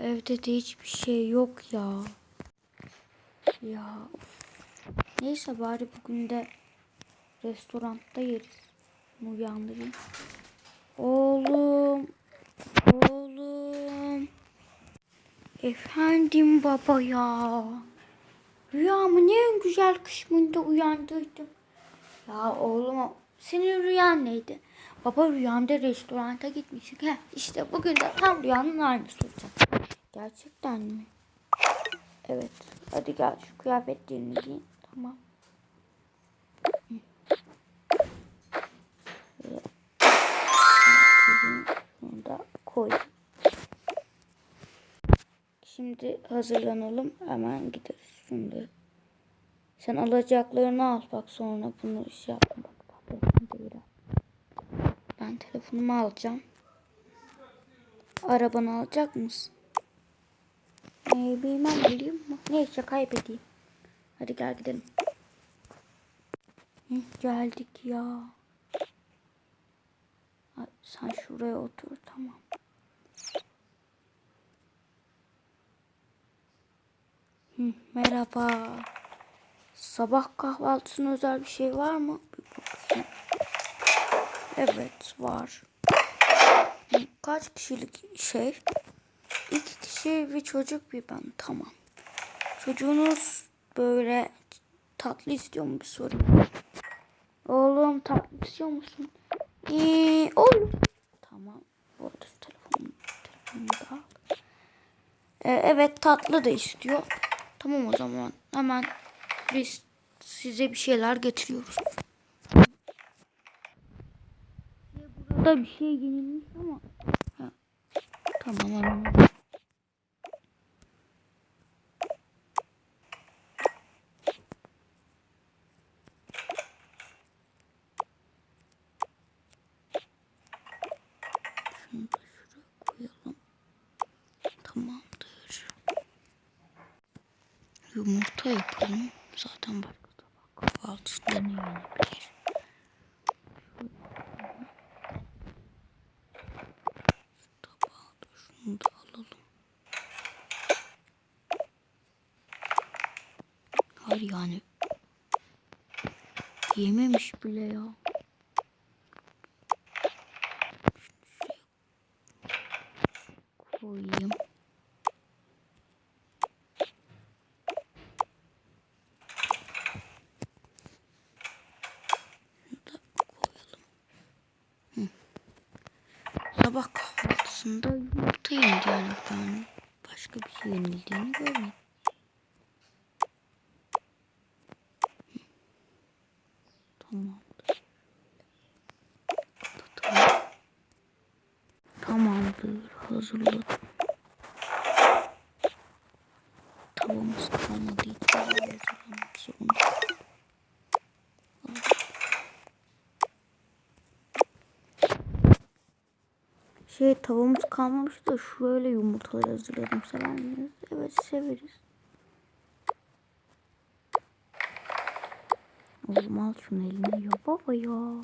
Evde de hiçbir şey yok ya. Ya. Neyse bari bugün de restoranda yeriz. Bunu uyandırayım. Oğlum. Oğlum. Efendim baba ya. Rüyamı ne en güzel kısmında uyandırdım. Ya oğlum senin rüyan neydi? Baba rüyamda restoranta gitmiştik. Heh, işte bugün de tam rüyanın aynısı olacak. Gerçekten mi? Evet. Hadi gel şu kıyafetlerini giyin. Tamam. Da koy. Şimdi hazırlanalım. Hemen gideriz. Şunları. Sen alacaklarını al. Bak sonra bunu şey yapma. Bak telefonu değil. Telefonumu alacağım. Arabanı alacak mısın? Ee, bilmem biliyor mu? Neyse kaybedeyim. Hadi gel gidelim. Hı, geldik ya. Sen şuraya otur tamam. Hı, merhaba. Sabah kahvaltısına özel bir şey var mı? Evet var. Kaç kişilik şey? İki kişi bir çocuk bir ben. Tamam. Çocuğunuz böyle tatlı istiyor mu bir sorayım. Oğlum tatlı istiyor musun? Ee, olur. Tamam. Bu arada şu telefonumu, da. Ee, evet tatlı da istiyor. Tamam o zaman hemen biz size bir şeyler getiriyoruz. Burada bir şey yenilmiş ama. Ha. Tamam. Tamamdır. Yumurta yapalım. Zaten başka tabak kahvaltısında ne yenebilir? Şunu da alalım. Hayır yani yememiş bile ya. koyayım. Şunu da koyalım. Hı. Kahvaltısında yumurta yenildi yani ben başka bir şey yenildiğini görmedim. Hı. Tamamdır. Hazırladım. Tavamız kalmadığı için böyle hazırlamak zorunda. Şey tavamız kalmamış da şöyle yumurtalar hazırladım. Sever misiniz? Evet severiz. Oğlum al şunu eline ya baba ya.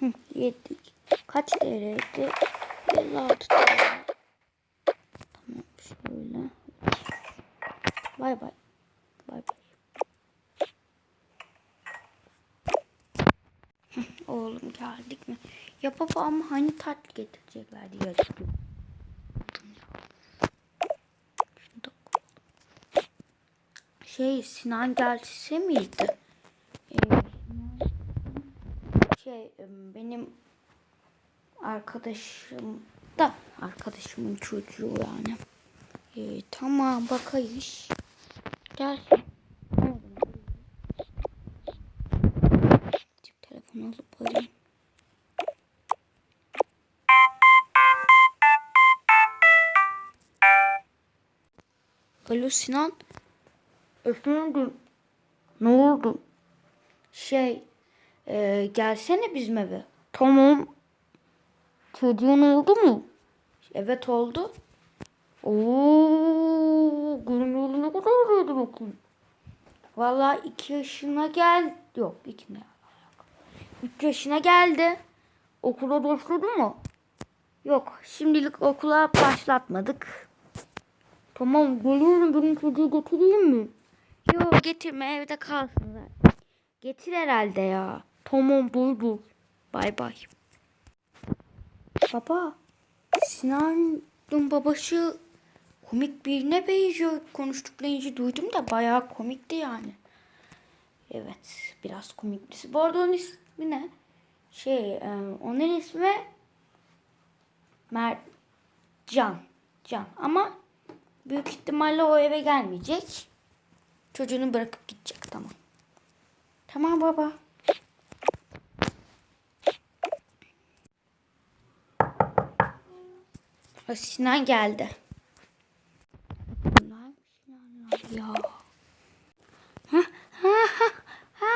Hı, yedik. Kaç TL'ydi? 56 TL. Tamam şöyle. Bay. Bay bay. Hı, Oğlum geldik mi? Ya baba ama hani tatlı getireceklerdi ya. Şey Sinan gelse miydi? Ee, şey benim arkadaşım da arkadaşımın çocuğu yani. Ee, tamam bakayız. Gel. Alo Sinan. Efendim. Ne oldu? Şey ee, gelsene bizim eve. Tamam. Çocuğun oldu mu? Evet oldu. Oo, görünüyorlu ne kadar öyleydi bakayım. Vallahi iki yaşına gel. Yok iki ne? 3 yaşına geldi. Okula başladı mı? Yok. Şimdilik okula başlatmadık. Tamam geliyorum benim çocuğu getireyim mi? Yok getirme evde kalsın zaten. Getir herhalde ya. Tamam buyur. Bay bay. Baba. Sinan'ın babası komik birine benziyor. Konuştuklarınızı duydum da bayağı komikti yani. Evet biraz komik birisi. Bu arada onun ismi ne? Şey e, onun ismi Mert Can. Can ama büyük ihtimalle o eve gelmeyecek. Çocuğunu bırakıp gidecek tamam. Tamam baba. Sinan geldi. Ya? Ha, ha, ha, ha.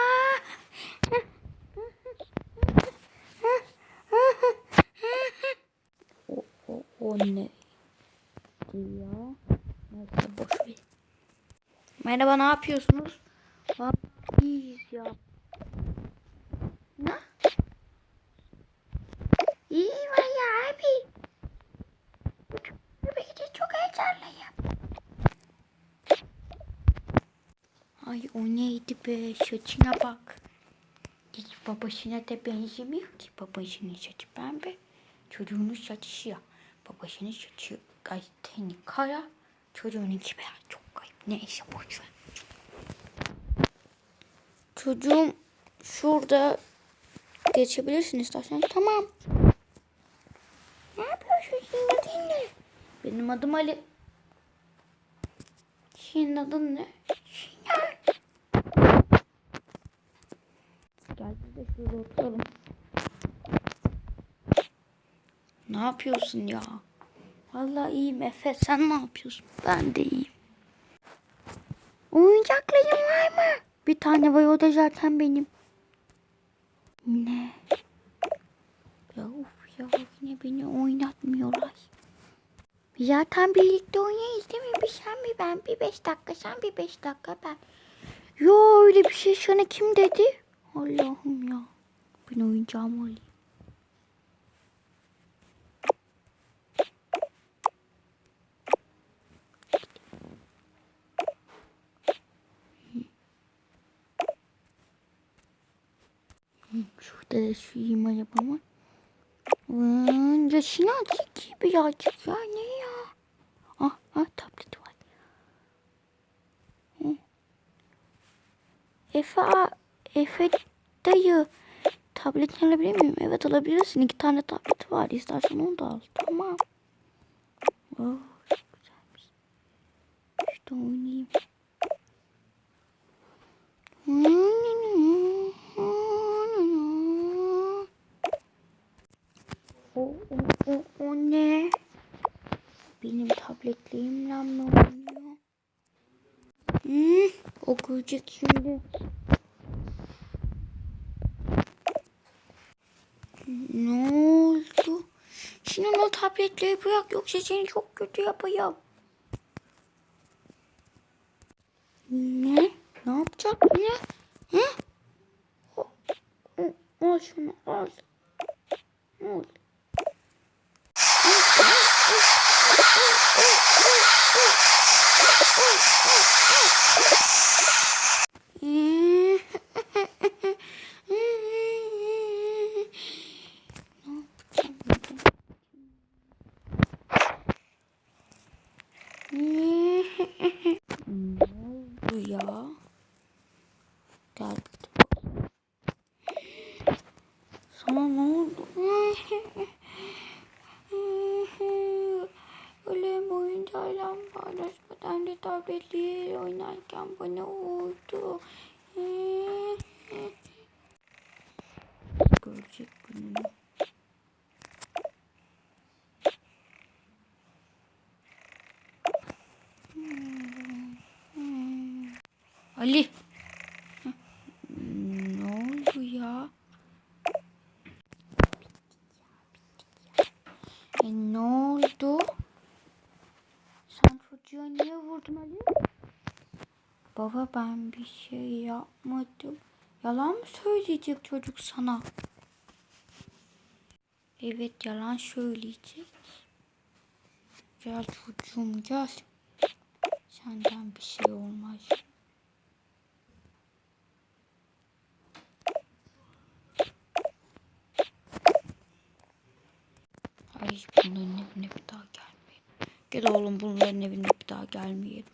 O, o, o ne? Ya. Merhaba ne yapıyorsunuz? İyiyiz ya. Ne? İyi var ya abi. Tabii ki çok heyecanlıyım. Ay o neydi be saçına bak. Hiç babasına da benzemiyor ki babasının saçı pembe. Çocuğunun saçı siyah. Babasının saçı gayet kara. Çocuğununki beyaz çok Neyse boş ver. Çocuğum şurada geçebilirsin istersen. Tamam. Ne yapıyorsun senin adın ne? Benim adım Ali. Senin adın ne? Sinan. Gel biz de şurada oturalım. Ne yapıyorsun ya? Vallahi iyiyim Efe. Sen ne yapıyorsun? Ben de iyiyim. Oyuncakların var mı? Bir tane var o da zaten benim. Ne? Ya of ya yine beni oynatmıyorlar. Zaten birlikte oynayız değil mi? Bir sen bir ben bir beş dakika sen bir beş dakika ben. Yo öyle bir şey sana kim dedi? Allah'ım ya. Ben oyuncağımı alayım. Şurada da şu yiyeyim arabamı. Vın, yaşını azıcık ki birazcık ya ne ya? Ah ah tablet var. Hı. Efe, Efe dayı tabletini alabilir miyim? Evet alabilirsin. İki tane tablet var. İstersen onu da al. Tamam. Oh, çok güzelmiş. İşte oynayayım. O, o, o, o ne? Benim tabletliğimle mi oynuyor? Hmm, o görecek şimdi. Ne oldu? Şimdi o tabletleri bırak yoksa seni çok kötü yapacağım. Ne? Ne yapacak ne? O- Al şunu. Al. Ne oldu ya? Gel. Sana ne oldu? Öyle oyuncağıyla tabletli oynarken bana oldu. Görecek gününü. Ali. Hı. Ne oldu ya? E ne oldu? Niye vurdun Ali? Baba ben bir şey yapmadım. Yalan mı söyleyecek çocuk sana? Evet yalan söyleyecek. Gel çocuğum gel. Senden bir şey olmaz. Hayır bunların evine bir daha gelmeyelim. Gel oğlum bunların evine bir daha gelmeyelim.